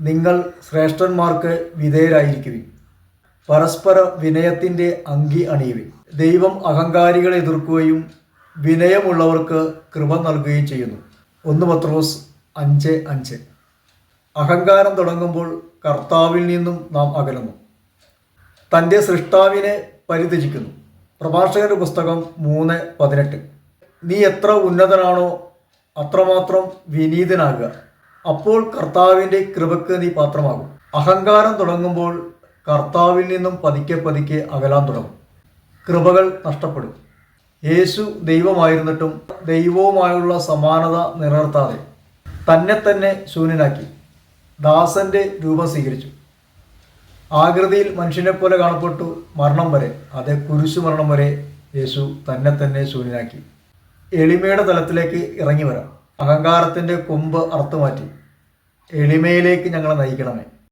നിങ്ങൾ ശ്രേഷ്ഠന്മാർക്ക് വിധേയരായിരിക്കുവിൻ. പരസ്പര വിനയത്തിന്റെ അങ്കി അണിയുവിൻ. ദൈവം അഹങ്കാരികളെ എതിർക്കുകയും വിനയമുള്ളവർക്ക് കൃപ നൽകുകയും ചെയ്യുന്നു. ഒന്ന് പത്രോസ് അഞ്ച് അഞ്ച്. അഹങ്കാരം തുടങ്ങുമ്പോൾ കർത്താവിൽ നിന്നും നാം അകലുന്നു. തന്റെ സൃഷ്ടാവിനെ പരിത്യജിക്കുന്നു. പ്രഭാഷകന്റെ പുസ്തകം മൂന്ന് പതിനെട്ട്. നീ എത്ര ഉന്നതനാണോ അത്രമാത്രം വിനീതനാകുക. അപ്പോൾ കർത്താവിന്റെ കൃപക്ക് നീ പാത്രമാകും. അഹങ്കാരം തുടങ്ങുമ്പോൾ കർത്താവിൽ നിന്നും പതുക്കെ പതുക്കെ അകലാൻ തുടങ്ങും. കൃപകൾ നഷ്ടപ്പെടും. യേശു ദൈവമായിരുന്നിട്ടും ദൈവവുമായുള്ള സമാനത നിലനിർത്താതെ തന്നെ തന്നെ ശൂന്യനാക്കി ദാസന്റെ രൂപം സ്വീകരിച്ചു. ആകൃതിയിൽ മനുഷ്യനെ പോലെ കാണപ്പെട്ടു മരണം വരെ അതേ കുരിശു മരണം വരെ യേശു തന്നെ തന്നെ ശൂന്യനാക്കി. എളിമയുടെ തലത്തിലേക്ക് ഇറങ്ങി വരാം. അഹങ്കാരത്തിന്റെ കൊമ്പ് അറുത്തുമാറ്റി. എളിമയിലേക്ക് ഞങ്ങളെ നയിക്കണമേ.